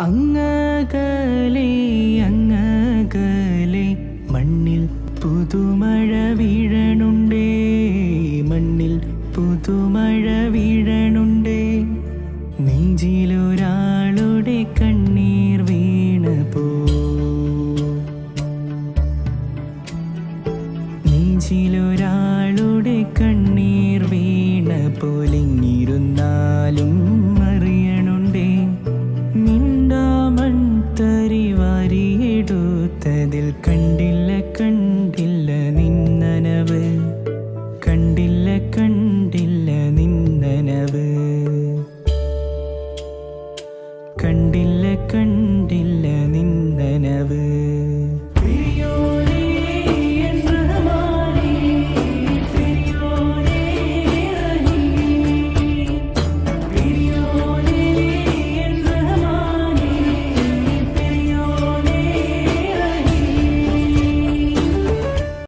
അങ്ങകലെ അങ്ങകലെ മണ്ണിൽ പുതുമഴ വീഴണുണ്ടേ മണ്ണിൽ പുതുമഴ വീഴണുണ്ടേ. നെഞ്ചിലൊരാളുടെ കണ്ണീർ വീണ പോ. നെഞ്ചിലൊരാളുടെ കണ്ണീർ വീണ പോലിങ്ങിരുന്നാലും വാരിയെടുത്തതിൽ കണ്ടില്ല കണ്ടില്ല നിന്നനവ്. കണ്ടില്ല കണ്ടില്ല നിന്നനവ്. കണ്ടില്ല നിൻ